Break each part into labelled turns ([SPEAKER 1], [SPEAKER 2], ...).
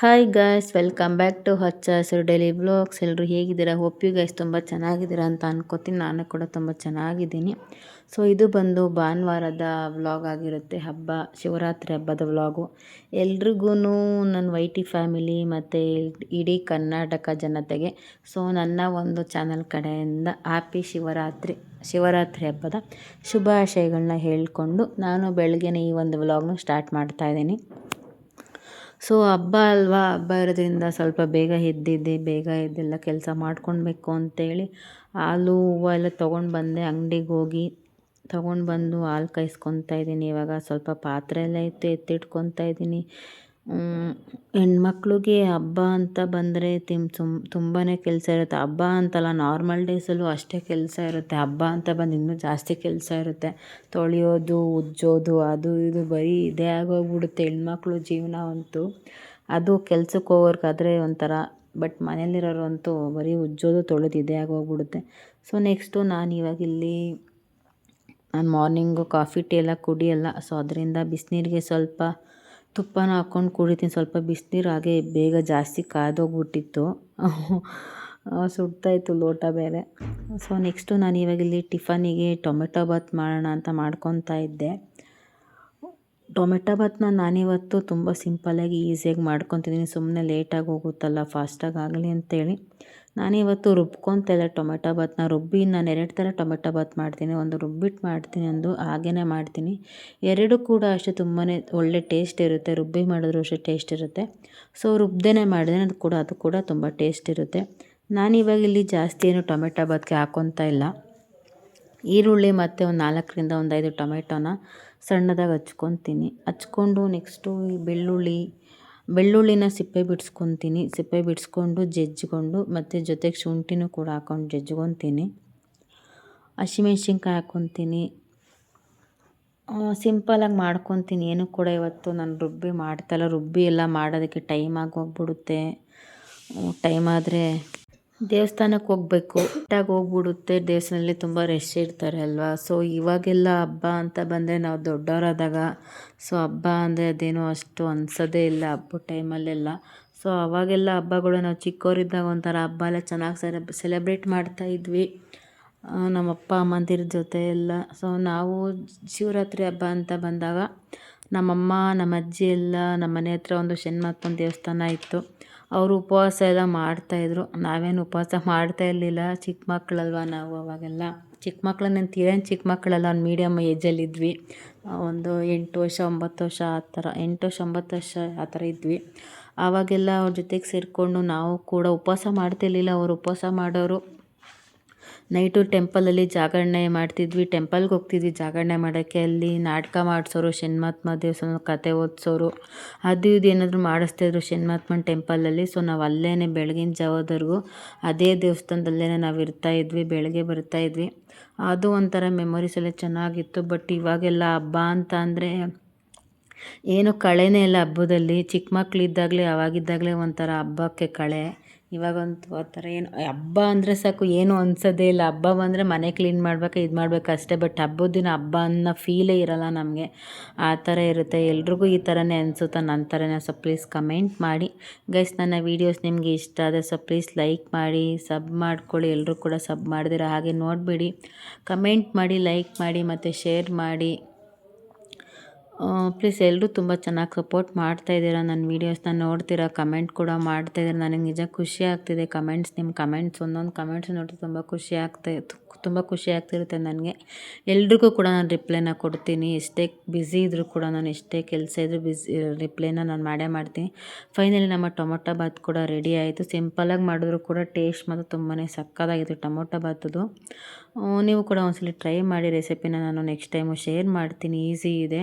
[SPEAKER 1] Hi guys welcome back to Hachcha Hasiru daily blogs ಎಲ್ಲರೂ ಹೇಗಿದ್ದೀರಾ? ಒಪ್ಪಿ ಯು ಗೈಸ್ ತುಂಬ ಚೆನ್ನಾಗಿದ್ದೀರಾ ಅಂತ ಅನ್ಕೋತೀನಿ. ನಾನು ಕೂಡ ತುಂಬ ಚೆನ್ನಾಗಿದ್ದೀನಿ. ಸೊ ಇದು ಬಂದು ಭಾನುವಾರದ ವ್ಲಾಗ್ ಆಗಿರುತ್ತೆ. ಹಬ್ಬ, ಶಿವರಾತ್ರಿ ಹಬ್ಬದ ವ್ಲಾಗು ಎಲ್ರಿಗೂ ನನ್ನ ವೈಟಿ ಫ್ಯಾಮಿಲಿ ಮತ್ತು ಇಡೀ ಕರ್ನಾಟಕ ಜನತೆಗೆ ಸೊ ನನ್ನ ಒಂದು ಚಾನಲ್ ಕಡೆಯಿಂದ ಹ್ಯಾಪಿ ಶಿವರಾತ್ರಿ ಶಿವರಾತ್ರಿ ಹಬ್ಬದ ಶುಭಾಶಯಗಳನ್ನ ಹೇಳಿಕೊಂಡು ನಾನು ಬೆಳಗ್ಗೆನೇ ಈ ಒಂದು ವ್ಲಾಗ್ನ ಸ್ಟಾರ್ಟ್ ಮಾಡ್ತಾ ಇದ್ದೀನಿ. ಸೊ ಹಬ್ಬ ಅಲ್ವಾ? ಹಬ್ಬ ಇರೋದ್ರಿಂದ ಸ್ವಲ್ಪ ಬೇಗ ಎದ್ದಿದ್ದೆ, ಬೇಗ ಎದ್ದೆಲ್ಲ ಕೆಲಸ ಮಾಡ್ಕೊಳ್ಬೇಕು ಅಂತೇಳಿ ಹಾಲು, ಹೂವು ಎಲ್ಲ ತೊಗೊಂಡು ಬಂದೆ. ಅಂಗ್ಡಿಗೆ ಹೋಗಿ ತೊಗೊಂಡು ಬಂದು ಹಾಲು ಕಾಯಿಸ್ಕೊತಾ ಇದ್ದೀನಿ. ಇವಾಗ ಸ್ವಲ್ಪ ಪಾತ್ರೆ ಎಲ್ಲ ಇತ್ತು ಎತ್ತಿಟ್ಕೊತಾ ಇದ್ದೀನಿ. ಹೆಣ್ಮಕ್ಳಿಗೆ ಹಬ್ಬ ಅಂತ ಬಂದರೆ ತುಂಬಾ ಕೆಲಸ ಇರುತ್ತೆ. ಹಬ್ಬ ಅಂತಲ್ಲ ನಾರ್ಮಲ್ ಡೇಸಲ್ಲೂ ಅಷ್ಟೇ ಕೆಲಸ ಇರುತ್ತೆ. ಹಬ್ಬ ಅಂತ ಬಂದು ಇನ್ನೂ ಜಾಸ್ತಿ ಕೆಲಸ ಇರುತ್ತೆ. ತೊಳೆಯೋದು, ಉಜ್ಜೋದು, ಅದು ಇದು ಬರೀ ಇದೇ ಆಗೋಗ್ಬಿಡುತ್ತೆ. ಹೆಣ್ಮಕ್ಳು ಜೀವನ ಅಂತೂ ಅದು ಕೆಲ್ಸಕ್ಕೆ ಹೋಗೋರ್ಗಾದರೆ ಒಂಥರ ಬಟ್ ಮನೇಲಿರೋರು ಅಂತೂ ಬರೀ ಉಜ್ಜೋದು, ತೊಳೆದು ಇದೇ ಆಗೋಗ್ಬಿಡುತ್ತೆ. ಸೊ ನೆಕ್ಸ್ಟು ನಾನು ಇವಾಗ ಇಲ್ಲಿ ನಾನು ಮಾರ್ನಿಂಗು ಕಾಫಿ, ಟೀ ಎಲ್ಲ ಕುಡಿಯಲ್ಲ ಸೊ ಅದರಿಂದ ಬಿಸಿನೀರಿಗೆ ಸ್ವಲ್ಪ ತುಪ್ಪನ ಹಾಕ್ಕೊಂಡು ಕುಡಿತೀನಿ. ಸ್ವಲ್ಪ ಬಿಸಿನೀರು ಹಾಗೆ ಬೇಗ ಜಾಸ್ತಿ ಕಾದೋಗ್ಬಿಟ್ಟಿತ್ತು ಸುಡ್ತಾಯಿತ್ತು ಲೋಟ ಬೇರೆ. ಸೊ ನೆಕ್ಸ್ಟು ನಾನು ಇವಾಗ ಇಲ್ಲಿ ಟಿಫನಿಗೆ ಟೊಮೆಟೊ ಬಾತ್ ಮಾಡೋಣ ಅಂತ ಮಾಡ್ಕೊತಾ ಇದ್ದೆ. ಟೊಮೆಟೊ ಬಾತ್ನ ನಾನಿವತ್ತು ತುಂಬ ಸಿಂಪಲ್ಲಾಗಿ ಈಸಿಯಾಗಿ ಮಾಡ್ಕೊತಿದ್ದೀನಿ. ಸುಮ್ಮನೆ ಲೇಟಾಗಿ ಹೋಗುತ್ತಲ್ಲ, ಫಾಸ್ಟಾಗಿ ಆಗಲಿ ಅಂತೇಳಿ. ನಾನಿವತ್ತು ರುಬ್ಕೊತಾಯಿದ್ದೆ ಟೊಮೆಟೊ ಬಾತ್ನ ರುಬ್ಬಿ ನಾನು ಎರಡು ಥರ ಟೊಮೆಟೊ ಬಾತ್ ಮಾಡ್ತೀನಿ. ಒಂದು ರುಬ್ಬಿಟ್ಟು ಮಾಡ್ತೀನಿ, ಒಂದು ಹಾಗೇ ಮಾಡ್ತೀನಿ. ಎರಡು ಕೂಡ ಅಷ್ಟೇ ತುಂಬಾ ಒಳ್ಳೆ ಟೇಸ್ಟ್ ಇರುತ್ತೆ. ರುಬ್ಬಿ ಮಾಡಿದ್ರು ಅಷ್ಟೇ ಟೇಸ್ಟ್ ಇರುತ್ತೆ. ಸೊ ರುಬ್ದೇ ಮಾಡಿದ್ರೆ ಅದು ಕೂಡ ಅದು ಕೂಡ ತುಂಬ ಟೇಸ್ಟ್ ಇರುತ್ತೆ. ನಾನಿವಾಗ ಇಲ್ಲಿ ಜಾಸ್ತಿ ಏನು ಟೊಮೆಟೊ ಬಾತ್ಗೆ ಹಾಕೊತಾ ಇಲ್ಲ. ಈರುಳ್ಳಿ ಮತ್ತು ಒಂದು ನಾಲ್ಕರಿಂದ ಒಂದು ಐದು ಟೊಮೆಟೊನ ಸಣ್ಣದಾಗಿ ಹಚ್ಕೊತೀನಿ. ಹಚ್ಕೊಂಡು ನೆಕ್ಸ್ಟು ಈ ಬೆಳ್ಳುಳ್ಳಿ ಬೆಳ್ಳುಳ್ಳಿನ ಸಿಪ್ಪೆ ಬಿಡಿಸ್ಕೊತೀನಿ. ಸಿಪ್ಪೆ ಬಿಡಿಸ್ಕೊಂಡು ಜಜ್ಜಿಕೊಂಡು ಮತ್ತು ಜೊತೆಗೆ ಶುಂಠಿನೂ ಕೂಡ ಹಾಕ್ಕೊಂಡು ಜಜ್ಕೊತೀನಿ ಹಸಿಮೆಣ್ಸಿನ್ಕಾಯಿ ಹಾಕ್ಕೊತೀನಿ ಸಿಂಪಲಾಗಿ ಮಾಡ್ಕೊತೀನಿ. ಏನು ಕೂಡ ಇವತ್ತು ನಾನು ರುಬ್ಬಿ ಮಾಡ್ತಾಯಿಲ್ಲ ರುಬ್ಬಿ ಎಲ್ಲ ಮಾಡೋದಕ್ಕೆ ಟೈಮ್ ಆಗೋಗ್ಬಿಡುತ್ತೆ ಟೈಮ್ ಆದರೆ ದೇವಸ್ಥಾನಕ್ಕೆ ಹೋಗ್ಬೇಕು. ಒಟ್ಟಾಗಿ ಹೋಗ್ಬಿಡುತ್ತೆ. ದೇವಸ್ಥಾನದಲ್ಲಿ ತುಂಬ ರಶ್ ಇರ್ತಾರೆ ಅಲ್ವಾ? ಸೊ ಇವಾಗೆಲ್ಲ ಹಬ್ಬ ಅಂತ ಬಂದರೆ ನಾವು ದೊಡ್ಡವರಾದಾಗ ಸೊ ಹಬ್ಬ ಅಂದರೆ ಅದೇನೋ ಅಷ್ಟು ಅನ್ಸೋದೇ ಇಲ್ಲ ಹಬ್ಬ ಟೈಮಲ್ಲೆಲ್ಲ ಸೊ ಅವಾಗೆಲ್ಲ ಹಬ್ಬಗಳು ನಾವು ಚಿಕ್ಕವರಿದ್ದಾಗ ಒಂಥರ ಹಬ್ಬ ಎಲ್ಲ ಚೆನ್ನಾಗಿ ಸೆಲೆಬ್ರೇಟ್ ಮಾಡ್ತಾಯಿದ್ವಿ ನಮ್ಮ ಅಪ್ಪ ಅಮ್ಮಂದಿರ ಜೊತೆ ಎಲ್ಲ. ಸೊ ನಾವು ಶಿವರಾತ್ರಿ ಹಬ್ಬ ಅಂತ ಬಂದಾಗ ನಮ್ಮಮ್ಮ ನಮ್ಮ ಅಜ್ಜಿ ಎಲ್ಲ ನಮ್ಮ ಮನೆ ಹತ್ರ ಒಂದು ಶನಿಮಹಾತ್ಮನ ದೇವಸ್ಥಾನ ಇತ್ತು. ಅವರು ಉಪವಾಸ ಎಲ್ಲ ಮಾಡ್ತಾಯಿದ್ರು ನಾವೇನು ಉಪವಾಸ ಮಾಡ್ತಾ ಇರಲಿಲ್ಲ. ಚಿಕ್ಕ ಮಕ್ಕಳಲ್ವ ನಾವು ಅವಾಗೆಲ್ಲ. ಚಿಕ್ಕ ಮಕ್ಕಳನ್ನ ತೀರೇನು ಚಿಕ್ಕ ಮಕ್ಕಳಲ್ಲ ಒಂದು ಮೀಡಿಯಮ್ ಏಜಲ್ಲಿದ್ವಿ ಒಂದು ಎಂಟು ವರ್ಷ, ಒಂಬತ್ತು ವರ್ಷ ಆ ಥರ, ಎಂಟು ವರ್ಷ, ಒಂಬತ್ತು ವರ್ಷ ಆ ಥರ ಇದ್ವಿ. ಆವಾಗೆಲ್ಲ ಅವ್ರ ಜೊತೆಗೆ ಸೇರಿಕೊಂಡು ನಾವು ಕೂಡ ಉಪವಾಸ ಮಾಡ್ತಿರ್ಲಿಲ್ಲ. ಅವರು ಉಪವಾಸ ಮಾಡೋರು. ನೈಟು ಟೆಂಪಲಲ್ಲಿ ಜಾಗರಣೆ ಮಾಡ್ತಿದ್ವಿ. ಟೆಂಪಲ್ಗೆ ಹೋಗ್ತಿದ್ವಿ. ಜಾಗರಣೆ ಮಾಡೋಕ್ಕೆ ಅಲ್ಲಿ ನಾಟಕ ಮಾಡಿಸೋರು ಶನಿಮಹಾತ್ಮ ದೇವಸ್ಥಾನ ಕತೆ ಓದಿಸೋರು, ಅದು ಇದು ಏನಾದರೂ ಮಾಡಿಸ್ತಾಯಿದ್ರು ಶನಿಮಹಾತ್ಮನ ಟೆಂಪಲಲ್ಲಿ. ಸೊ, ನಾವು ಅಲ್ಲೇ ಬೆಳಗಿನ ಜಾವದವರೆಗೂ ಅದೇ ದೇವಸ್ಥಾನದಲ್ಲೇ ನಾವು ಇರ್ತಾಯಿದ್ವಿ ಬೆಳಗ್ಗೆ ಬರ್ತಾಯಿದ್ವಿ ಅದು ಒಂಥರ ಮೆಮೊರೀಸ್ ಎಲ್ಲ ಚೆನ್ನಾಗಿತ್ತು. ಬಟ್ ಇವಾಗೆಲ್ಲ ಹಬ್ಬ ಅಂತ ಅಂದರೆ ಏನು ಕಳೆನೇ ಇಲ್ಲ ಹಬ್ಬದಲ್ಲಿ. ಚಿಕ್ಕ ಮಕ್ಕಳಿದ್ದಾಗಲೇ ಅವಾಗಿದ್ದಾಗಲೇ ಒಂಥರ ಹಬ್ಬಕ್ಕೆ ಕಳೆ. ಇವಾಗಂತೂ ಆ ಥರ ಏನು ಹಬ್ಬ ಅಂದರೆ ಸಾಕು, ಏನು ಅನ್ಸೋದೇ ಇಲ್ಲ. ಹಬ್ಬ ಬಂದರೆ ಮನೆ ಕ್ಲೀನ್ ಮಾಡಬೇಕು, ಇದು ಮಾಡ್ಬೇಕು ಅಷ್ಟೇ. ಬಟ್ ಹಬ್ಬದ ದಿನ ಹಬ್ಬ ಅನ್ನೋ ಫೀಲೇ ಇರೋಲ್ಲ ನಮಗೆ. ಆ ಥರ ಇರುತ್ತೆ. ಎಲ್ರಿಗೂ ಈ ಥರನೇ ಅನಿಸುತ್ತೆ. ನನ್ನ ಥರನೇ. ಸೊ ಪ್ಲೀಸ್ ಕಮೆಂಟ್ ಮಾಡಿ. ಗೈಸ್ ನನ್ನ ವೀಡಿಯೋಸ್ ನಿಮಗೆ ಇಷ್ಟ ಆದರೆ ಸೊ ಪ್ಲೀಸ್ ಲೈಕ್ ಮಾಡಿ ಸಬ್ ಮಾಡ್ಕೊಳ್ಳಿ. ಎಲ್ಲರೂ ಕೂಡ ಸಬ್ ಮಾಡಿದಿರ ಹಾಗೆ ನೋಡಿಬಿಡಿ. ಕಮೆಂಟ್ ಮಾಡಿ ಲೈಕ್ ಮಾಡಿ, ಮತ್ತು ಶೇರ್ ಮಾಡಿ. ಪ್ಲೀಸ್ ಎಲ್ಲರೂ ತುಂಬ ಚೆನ್ನಾಗಿ ಸಪೋರ್ಟ್ ಮಾಡ್ತಾ ಇದ್ದೀರಾ ನನ್ನ ವೀಡಿಯೋಸ್ನ ನೋಡ್ತೀರಾ ಕಮೆಂಟ್ ಕೂಡ ಮಾಡ್ತಾ ಇದ್ದೀರಾ. ನನಗೆ ನಿಜ ಖುಷಿ ಆಗ್ತಿದೆ ಕಮೆಂಟ್ಸ್ ನಿಮ್ಮ ಕಮೆಂಟ್ಸ್ ಒಂದೊಂದು ಕಮೆಂಟ್ಸ್ ನೋಡಿದ್ರೆ ತುಂಬ ಖುಷಿ ಆಗ್ತಾ, ತುಂಬ ಖುಷಿ ಆಗ್ತಿರುತ್ತೆ ನನಗೆ. ಎಲ್ರಿಗೂ ಕೂಡ ನಾನು ರಿಪ್ಲೈನ ಕೊಡ್ತೀನಿ. ಎಷ್ಟೇ ಬ್ಯುಸಿ ಇದ್ದರೂ ಕೂಡ ನಾನು ಎಷ್ಟೇ ಕೆಲಸ ಇದ್ದರೂ ಬ್ಯುಸಿ ರಿಪ್ಲೈನ ನಾನು ಮಾಡೇ ಮಾಡ್ತೀನಿ. ಫೈನಲಿ ನಮ್ಮ ಟೊಮೊಟೊ ಬಾತ್ ಕೂಡ ರೆಡಿ ಆಯಿತು. ಸಿಂಪಲಾಗಿ ಮಾಡಿದ್ರು ಕೂಡ ಟೇಸ್ಟ್ ಮಾತ್ರ ತುಂಬಾ ಸಕ್ಕತ್ತಾಗಿತ್ತು ಟೊಮೊಟೊ ಬಾತದು ನೀವು ಕೂಡ ಒಂದ್ಸಲಿ ಟ್ರೈ ಮಾಡಿ ರೆಸಿಪಿನ ನಾನು ನೆಕ್ಸ್ಟ್ ಟೈಮು ಶೇರ್ ಮಾಡ್ತೀನಿ. ಈಸಿ ಇದೆ.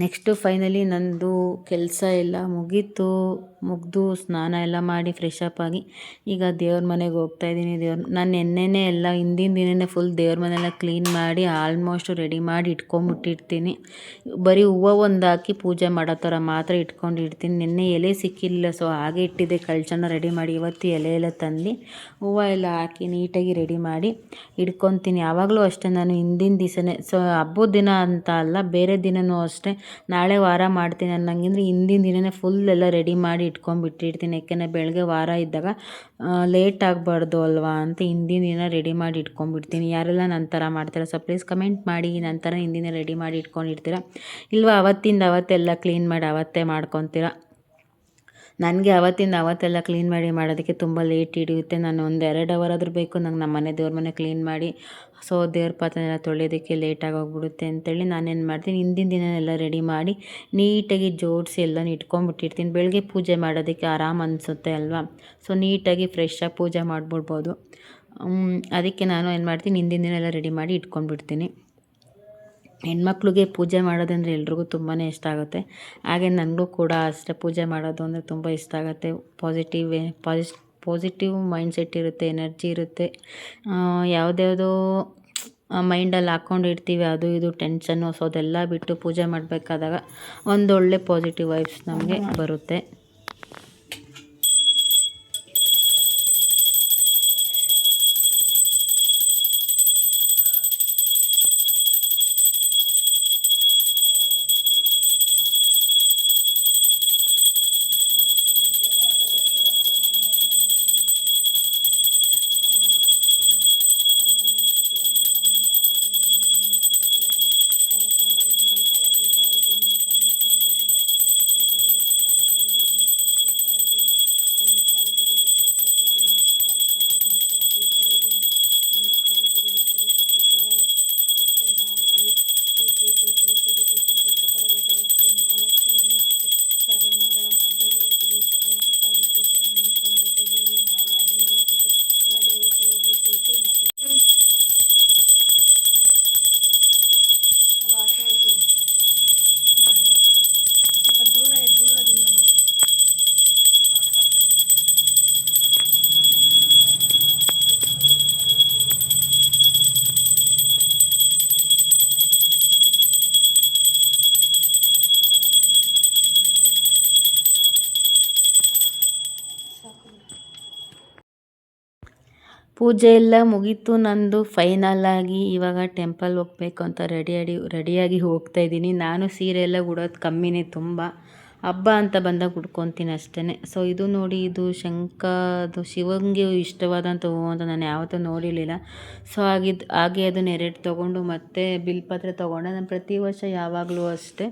[SPEAKER 1] ನೆಕ್ಸ್ಟು ಫೈನಲಿ ನಂದು ಕೆಲಸ ಎಲ್ಲ ಮುಗೀತು, ಮುಗಿದು ಸ್ನಾನ ಎಲ್ಲ ಮಾಡಿ ಫ್ರೆಶ್ ಅಪ್ ಆಗಿ ಈಗ ದೇವ್ರ ಮನೆಗೆ ಹೋಗ್ತಾ ಇದ್ದೀನಿ. ದೇವ್ರ, ನಾನು ನೆನ್ನೆನೇ ಎಲ್ಲ ಹಿಂದಿನ ದಿನನೇ ಫುಲ್ ದೇವ್ರ ಮನೆಯೆಲ್ಲ ಕ್ಲೀನ್ ಮಾಡಿ ಆಲ್ಮೋಸ್ಟ್ ರೆಡಿ ಮಾಡಿ ಇಟ್ಕೊಂಬಿಟ್ಟಿರ್ತೀನಿ. ಬರೀ ಹೂವು ಒಂದು ಹಾಕಿ ಪೂಜೆ ಮಾಡೋ ಥರ ಮಾತ್ರ ಇಟ್ಕೊಂಡು ಇಡ್ತೀನಿ ನಿನ್ನೆ ಎಲೆ ಸಿಕ್ಕಿಲ್ಲ ಸೊ ಹಾಗೆ ಇಟ್ಟಿದ್ದೆ ಕಳ್ಚನ ರೆಡಿ ಮಾಡಿ. ಇವತ್ತು ಎಲೆ ಎಲ್ಲ ತಂದು ಹೂವು ಎಲ್ಲ ಹಾಕಿ ನೀಟಾಗಿ ರೆಡಿ ಮಾಡಿ ಇಟ್ಕೊತೀನಿ. ಯಾವಾಗಲೂ ಅಷ್ಟೇ ನಾನು ಹಿಂದಿನ ದಿವಸನೇ ಸೊ ಹಬ್ಬದ ದಿನ ಅಂತ ಅಲ್ಲ, ಬೇರೆ ದಿನವೂ ಅಷ್ಟೇ ನಾಳೆ ವಾರ ಮಾಡ್ತೀನಿ ಅನ್ನಂಗಿದ್ರೆ ಹಿಂದಿನ ದಿನವೇ ಫುಲ್ ಎಲ್ಲ ರೆಡಿ ಮಾಡಿ ಇಟ್ಕೊಂಡ್ಬಿಟ್ಟಿರ್ತೀನಿ. ಯಾಕೆಂದರೆ ಬೆಳಗ್ಗೆ ವಾರ ಇದ್ದಾಗ ಲೇಟ್ ಆಗಬಾರ್ದು ಅಲ್ವಾ ಅಂತ ಹಿಂದಿನ ದಿನ ರೆಡಿ ಮಾಡಿ ಇಟ್ಕೊಂಡ್ಬಿಡ್ತೀನಿ. ಯಾರೆಲ್ಲ ನನ್ನ ಥರ ಮಾಡ್ತಾರೆ ಸೊ ಪ್ಲೀಸ್ ಕಮೆಂಟ್ ಮಾಡಿ ನನ್ನ ಥರ ಹಿಂದಿನ ರೆಡಿ ಮಾಡಿ ಇಟ್ಕೊಂಡಿರ್ತೀರ? ಇಲ್ವಾ, ಅವತ್ತಿಂದ ಅವತ್ತೆಲ್ಲ ಕ್ಲೀನ್ ಮಾಡಿ ಅವತ್ತೇ ಮಾಡ್ಕೊತೀರ? ನನಗೆ ಅವತ್ತಿಂದ ಅವತ್ತೆಲ್ಲ ಕ್ಲೀನ್ ಮಾಡಿ ಮಾಡೋದಕ್ಕೆ ತುಂಬ ಲೇಟ್ ಹಿಡಿಯುತ್ತೆ. ನಾನು ಒಂದು ಎರಡು ಅವರ್ ಆದರೂ ಬೇಕು. ನಂಗೆ ನಮ್ಮ ಮನೆ ದೇವ್ರ ಮನೆ ಕ್ಲೀನ್ ಮಾಡಿ, ಸೊ ದೇವ್ರ ಪಾತ್ರೆನೆಲ್ಲ ತೊಳೆಯೋದಕ್ಕೆ ಲೇಟಾಗಿ ಹೋಗ್ಬಿಡುತ್ತೆ ಅಂತೇಳಿ ನಾನೇನು ಮಾಡ್ತೀನಿ, ಹಿಂದಿನ ದಿನ ಎಲ್ಲ ರೆಡಿ ಮಾಡಿ ನೀಟಾಗಿ ಜೋಡಿಸಿ ಎಲ್ಲನೂ ಇಟ್ಕೊಂಡ್ಬಿಟ್ಟಿರ್ತೀನಿ. ಬೆಳಗ್ಗೆ ಪೂಜೆ ಮಾಡೋದಕ್ಕೆ ಆರಾಮ ಅನಿಸುತ್ತೆ ಅಲ್ವಾ? ಸೊ ನೀಟಾಗಿ ಫ್ರೆಶ್ಶಾಗಿ ಪೂಜೆ ಮಾಡಿಬಿಡ್ಬೋದು. ಅದಕ್ಕೆ ನಾನು ಏನು ಮಾಡ್ತೀನಿ, ಹಿಂದಿನ ದಿನ ಎಲ್ಲ ರೆಡಿ ಮಾಡಿ ಇಟ್ಕೊಂಡ್ಬಿಡ್ತೀನಿ. ಹೆಣ್ಮಕ್ಳಿಗೆ ಪೂಜೆ ಮಾಡೋದಂದರೆ ಎಲ್ರಿಗೂ ತುಂಬಾ ಇಷ್ಟ ಆಗುತ್ತೆ. ಹಾಗೆ ನನಗೂ ಕೂಡ ಅಷ್ಟೇ ಪೂಜೆ ಮಾಡೋದು ಅಂದರೆ ತುಂಬ ಇಷ್ಟ ಆಗುತ್ತೆ. ಪಾಸಿಟಿವ್ ಪಾಸಿಸ್ ಪಾಸಿಟಿವ್ ಮೈಂಡ್ಸೆಟ್ ಇರುತ್ತೆ ಎನರ್ಜಿ ಇರುತ್ತೆ. ಯಾವುದ್ಯಾವುದೋ ಮೈಂಡಲ್ಲಿ ಹಾಕ್ಕೊಂಡಿರ್ತೀವಿ ಅದು ಇದು ಟೆನ್ಷನ್ನು ಸೊ ಅದೆಲ್ಲ ಬಿಟ್ಟು ಪೂಜೆ ಮಾಡಬೇಕಾದಾಗ ಒಂದೊಳ್ಳೆ ಪಾಸಿಟಿವ್ ವೈಬ್ಸ್ ನಮಗೆ ಬರುತ್ತೆ. ಪೂಜೆ ಎಲ್ಲ ಮುಗೀತು, ನಂದು ಫೈನಲ್ ಆಗಿ ಇವಾಗ ಟೆಂಪಲ್ ಹೋಗ್ಬೇಕು ಅಂತ ರೆಡಿ ರೆಡಿ ರೆಡಿಯಾಗಿ ಹೋಗ್ತಾ ಇದ್ದೀನಿ. ನಾನು ಸೀರೆ ಎಲ್ಲ ಉಡೋದು ಕಮ್ಮಿನೇ ತುಂಬ. ಹಬ್ಬ ಅಂತ ಬಂದಾಗ ಉಟ್ಕೊತೀನಿ ಅಷ್ಟೇ ಸೊ ಇದು ನೋಡಿ, ಇದು ಶಂಖ ಅದು ಶಿವಂಗೆ ಇಷ್ಟವಾದಂಥ ಹೂವು ಅಂತ ನಾನು ಯಾವತ್ತೂ ನೋಡಿರಲಿಲ್ಲ. ಸೊ ಆಗಿದ್ದು ಹಾಗೆ ಅದನ್ನ ಎರಡು ತೊಗೊಂಡು ಮತ್ತೆ ಬಿಲ್ಪತ್ರೆ ತೊಗೊಂಡೆ. ನಾನು ಪ್ರತಿ ವರ್ಷ ಯಾವಾಗಲೂ ಅಷ್ಟೇ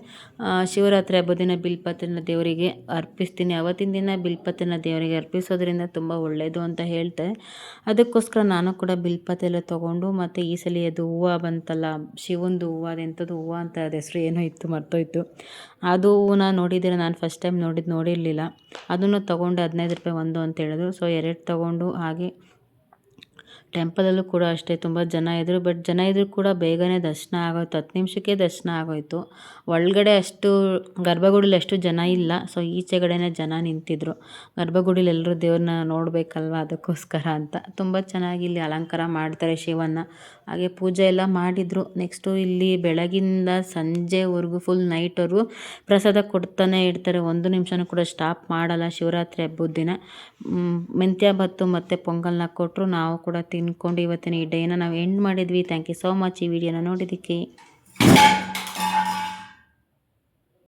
[SPEAKER 1] ಶಿವರಾತ್ರಿ ಹಬ್ಬದ ದಿನ ದೇವರಿಗೆ ಅರ್ಪಿಸ್ತೀನಿ. ಅವತ್ತಿನ ದಿನ ಬಿಲ್ಪತ್ರೆನ ದೇವರಿಗೆ ಅರ್ಪಿಸೋದ್ರಿಂದ ತುಂಬ ಒಳ್ಳೆಯದು ಅಂತ ಹೇಳ್ತಾರೆ. ಅದಕ್ಕೋಸ್ಕರ ನಾನು ಕೂಡ ಬಿಲ್ಪತ್ರೆ ಎಲ್ಲ ತೊಗೊಂಡು ಮತ್ತು ಈ ಸಲ ಅದು ಹೂವು ಬಂತಲ್ಲ, ಶಿವಂದು ಹೂವು, ಅದೆಂಥದ್ದು ಹೂವು ಅಂತ ಅದು ಹೆಸರು ಏನೋ ಇತ್ತು, ಮರ್ತೋಯ್ತು. ಅದು ಹೂವನ್ನ ನೋಡಿದ್ದೀರ ನಾನು ಫಸ್ಟ್ ಟೈಮ್ ನೋಡಿದ್ದು ನೋಡಿರಲಿಲ್ಲ. ಅದನ್ನು ತೊಗೊಂಡೆ ಹದಿನೈದು ರೂಪಾಯಿ ಒಂದು ಅಂತ ಹೇಳಿದ್ರು. ಸೊ ಎರಡು ತೊಗೊಂಡು ಹಾಗೆ ಟೆಂಪಲಲ್ಲೂ ಕೂಡ ಅಷ್ಟೇ, ತುಂಬ ಜನ ಇದ್ದರು ಬಟ್ ಜನ ಇದ್ದರೂ ಕೂಡ ಬೇಗನೆ ದರ್ಶನ ಆಗೋಯ್ತು. ಹತ್ತು ನಿಮಿಷಕ್ಕೆ ದರ್ಶನ ಆಗೋಯಿತು. ಒಳಗಡೆ ಅಷ್ಟು, ಗರ್ಭಗುಡಿಲಿ ಅಷ್ಟು ಜನ ಇಲ್ಲ. ಸೊ ಈಚೆಗಡೆನೇ ಜನ ನಿಂತಿದ್ದರು ಗರ್ಭಗುಡಿಲಿ ಎಲ್ಲರೂ ದೇವ್ರನ್ನ ನೋಡಬೇಕಲ್ವ ಅದಕ್ಕೋಸ್ಕರ ಅಂತ. ತುಂಬ ಚೆನ್ನಾಗಿ ಇಲ್ಲಿ ಅಲಂಕಾರ ಮಾಡ್ತಾರೆ ಶಿವನ್ನ. ಹಾಗೆ ಪೂಜೆ ಎಲ್ಲ ಮಾಡಿದರು. ನೆಕ್ಸ್ಟು ಇಲ್ಲಿ ಬೆಳಗಿಂದ ಸಂಜೆವರೆಗೂ ಫುಲ್ ನೈಟ್ವರೆಗೂ ಪ್ರಸಾದ ಕೊಡ್ತಾನೆ ಇರ್ತಾರೆ. ಒಂದು ನಿಮಿಷನೂ ಕೂಡ ಸ್ಟಾಪ್ ಮಾಡಲ್ಲ. ಶಿವರಾತ್ರಿ ಹಬ್ಬದ ದಿನ. ಮೆಂತ್ಯ ಭತ್ತು ಮತ್ತು ಪೊಂಗಲ್ನ ಕೊಟ್ಟರು ನಾವು ಕೂಡ ತಿನ್ಕೊಂಡು ಇವತ್ತಿನ ಈ ಡೇನ ನಾವು ಎಂಡ್ ಮಾಡಿದ್ವಿ. ಥ್ಯಾಂಕ್ ಯು ಸೋ ಮಚ್ ಈ ವಿಡಿಯೋನ ನೋಡಿದ್ದಕ್ಕೆ.